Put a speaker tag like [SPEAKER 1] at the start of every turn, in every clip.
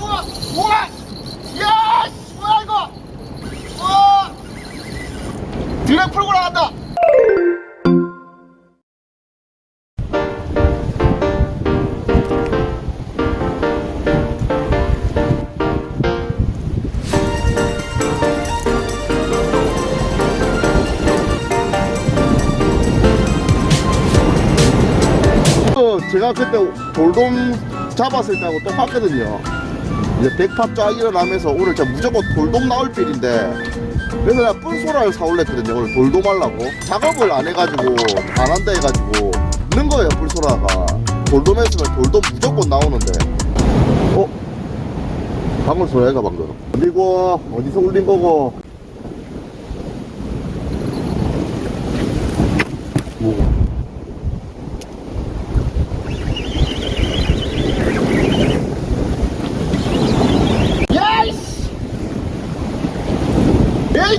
[SPEAKER 1] 우와 우와 우와 야 씨, 뭐야 이거? 우와 드랙 풀고 나간다. 또 제가 그때 돌돔 잡았을 때하고 똑같거든요. 이제 백팝 쫙 일어나면서 오늘 진짜 무조건 돌돔 나올 필인데 그래서 내가 뿔소라를 사올랬거든요. 오늘 돌돔 하려고. 작업을 안 해가지고 안 한다 해가지고 넣는 거예요 뿔소라가. 돌돔 했으면 돌돔 무조건 나오는데. 어? 방울 소리가 방금. 그리고 어디서 울린 거고? 뭐 야이씨! 에이!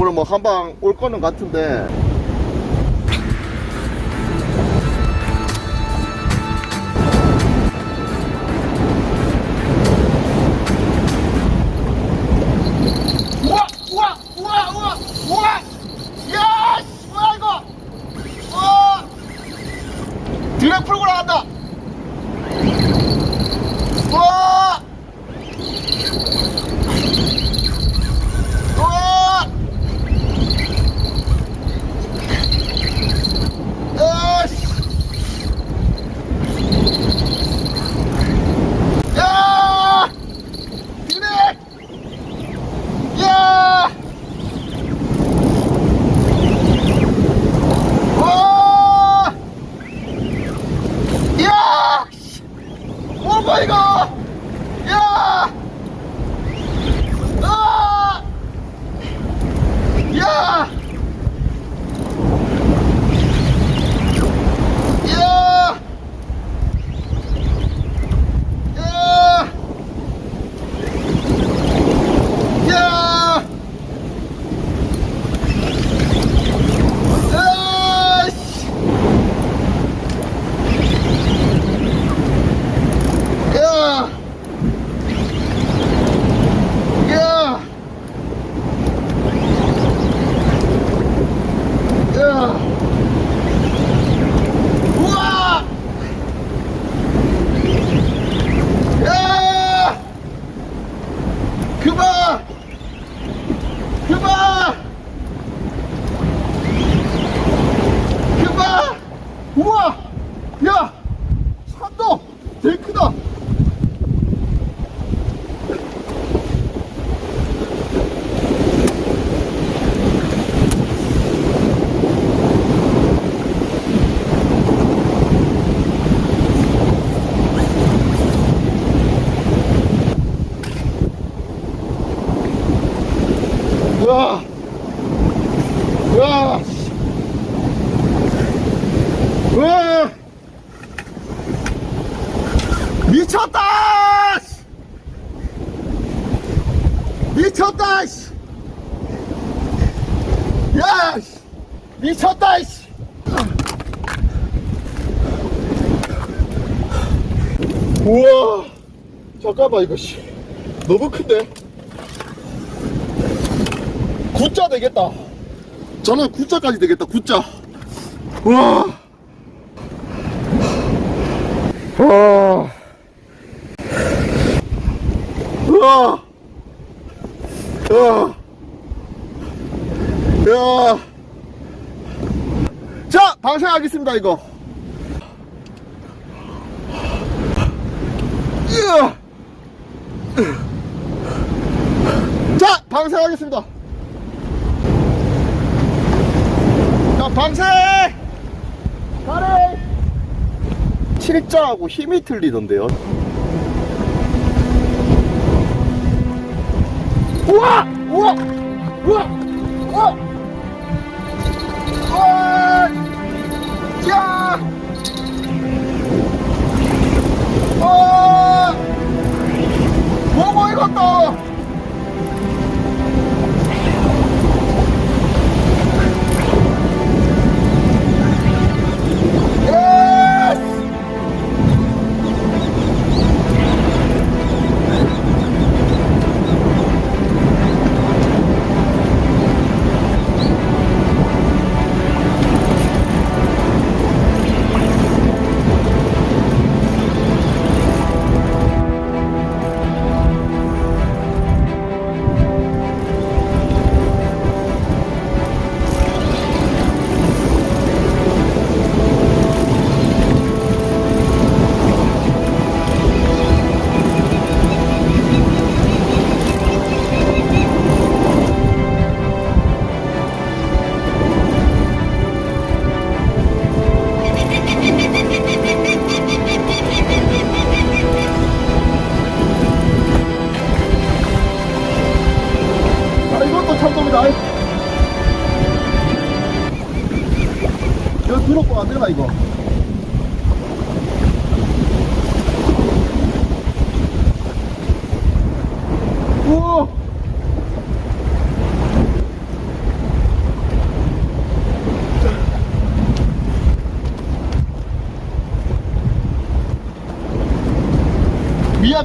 [SPEAKER 1] 오늘 뭐 한방 올 거는 같은데! 드랙 풀고 나간다! 우와! 우와! 야씨! 야! 드랙! 야! 와! 야! 씨. 뭐고 이거? 야! 아! 야! 야! 야! 야! 아이씨! 야! 야! 야! 우와! 야! 그만! 그만! 그만! 우와! 야! 산도 되게 크다! 우와! 우와! 씨. 우와! 미쳤다! 씨. 미쳤다! 씨. 야! 씨. 미쳤다! 씨. 우와! 잠깐만 이거 씨. 너무 큰데? 구자 되겠다. 저는 구자까지 되겠다. 구자. 와. 와. 와. 와. 야. 자, 방생하겠습니다, 이거. 이야. 자, 방생하겠습니다. 자, 방생! 가래! 칠자하고 힘이 틀리던데요. 우와! 우와! 우와!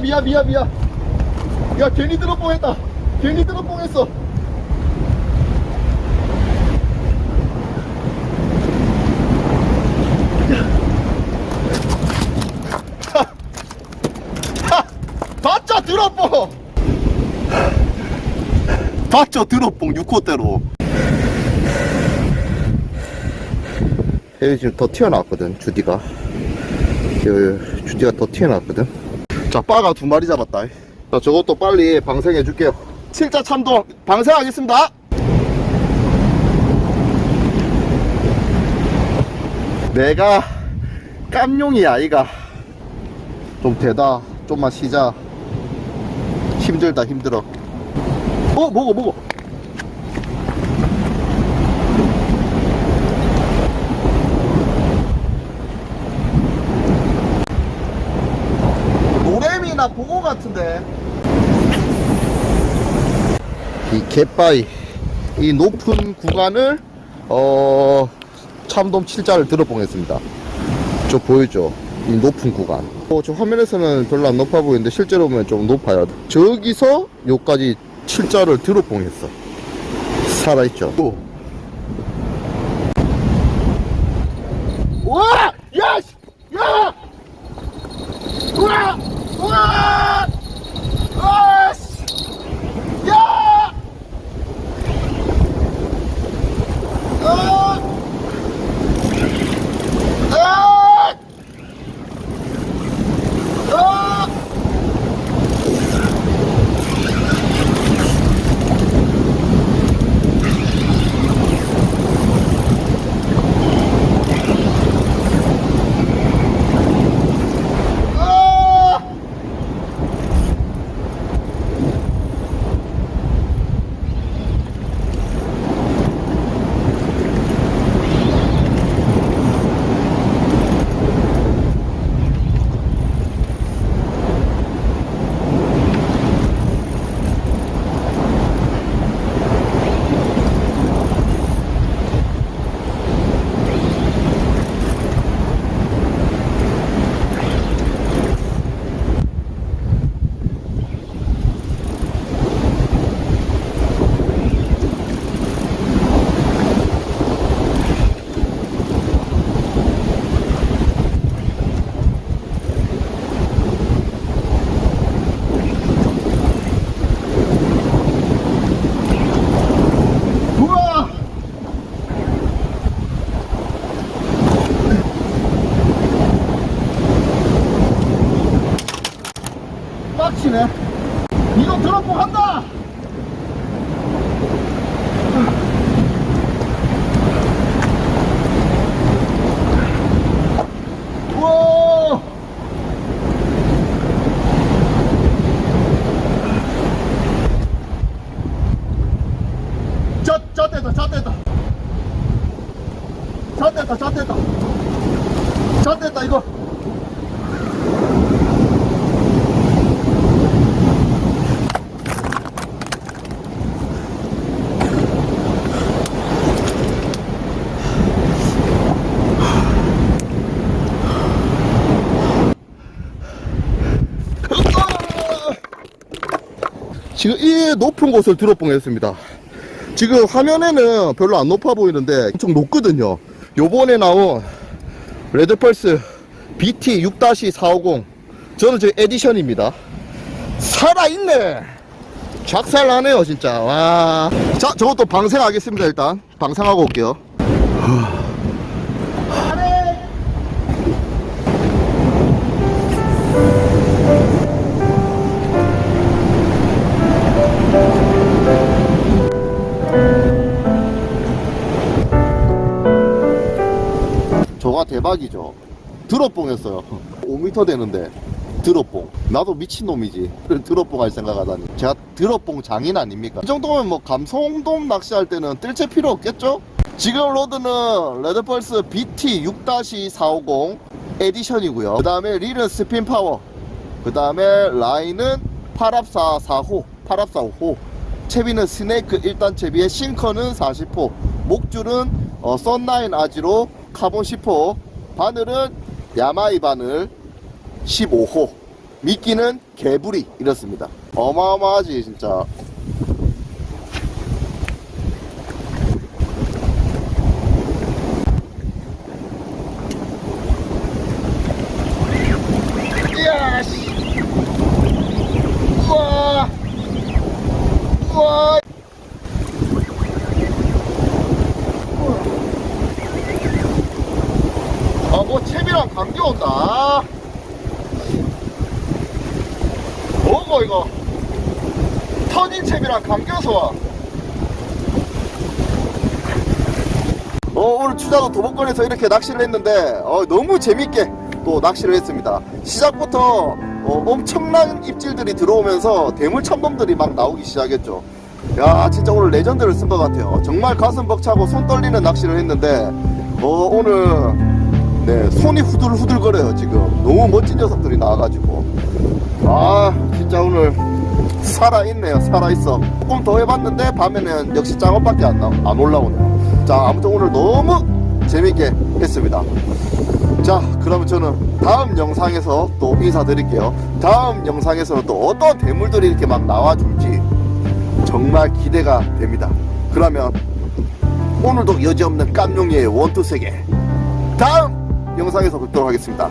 [SPEAKER 1] 미야 미야 미야. 야 괜히 드롭봉 했다. 괜히 드롭봉 했어. 하! 봤죠 드롭봉 봤죠 드롭봉 6호대로. 여기 지금 더 튀어나왔거든 주디가. 여기 주디가 더 튀어나왔거든 자 빠가 두 마리 잡았다. 자 저것도 빨리 방생해 줄게요. 7자 참돔 방생하겠습니다. 내가 깜용이 아이가. 좀 되다. 좀만 쉬자. 힘들다 힘들어. 어 먹어 먹어 나 보고 같은데 이 갯바위 이 높은 구간을 어 참돔 7자를 들어보겠습니다 저 보이죠 이 높은 구간 어, 저 화면에서는 별로 안 높아 보이는데 실제로 보면 좀 높아요 저기서 여기까지 7자를 들어봉했어 살아있죠 또. 우와! 야! 씨! 야! 우와! 우와! 우와! 씨! 야! 아! 아! 아! 아! 우와! 빡치네. 이거 한다! 우와! 자, 자 됐다, 자 됐다. 자 됐다, 자 됐다. 자 됐다, 이거. 지금 이 높은 곳을 드롭봉했습니다. 지금 화면에는 별로 안 높아 보이는데 엄청 높거든요. 요번에 나온 레드펄스 BT 6-450 저는 지금 에디션입니다. 살아있네! 작살나네요 진짜 와. 자 저것도 방생하겠습니다 일단 방생하고 올게요. 저가 대박이죠. 드롭봉 했어요. 5m 되는데 드롭봉. 나도 미친놈이지. 드롭봉 할 생각하다니. 제가 드롭봉 장인 아닙니까? 이 정도면 뭐 감성돔 낚시할 때는 뜰채 필요 없겠죠? 지금 로드는 레드펄스 BT 6-450 에디션이고요. 그 다음에 릴은 스핀 파워. 그 다음에 라인은 8합사 4호, 8합사 5호. 채비는 스네이크 1단 채비에 싱커는 40호. 목줄은 어, 썬라인 아지로 카본 10호. 바늘은 야마이 바늘 15호. 미끼는 개부리 이렇습니다. 어마어마하지 진짜. 이야 씨. 우와. 우와. 아, 뭐, 채비랑 감기 온다. 뭐고, 이거? 터진 채비랑 감겨서 와. 어, 오늘 추자도 도복권에서 이렇게 낚시를 했는데, 어, 너무 재밌게 또 낚시를 했습니다. 시작부터 어, 엄청난 입질들이 들어오면서 대물 참돔들이 막 나오기 시작했죠. 야, 진짜 오늘 레전드를 쓴 것 같아요. 정말 가슴 벅차고 손 떨리는 낚시를 했는데, 어, 오늘, 네, 손이 후들후들거려요, 지금. 너무 멋진 녀석들이 나와가지고. 아, 진짜 오늘 살아있네요, 살아있어. 조금 더 해봤는데, 밤에는 역시 짱어밖에 안, 나, 안 올라오네요. 자, 아무튼 오늘 너무 재밌게 했습니다. 자, 그러면 저는 다음 영상에서 또 인사드릴게요. 다음 영상에서는 또 어떤 대물들이 이렇게 막 나와줄지 정말 기대가 됩니다. 그러면 오늘도 여지없는 깜용이의 원투 세계 다음 영상에서 뵙도록 하겠습니다.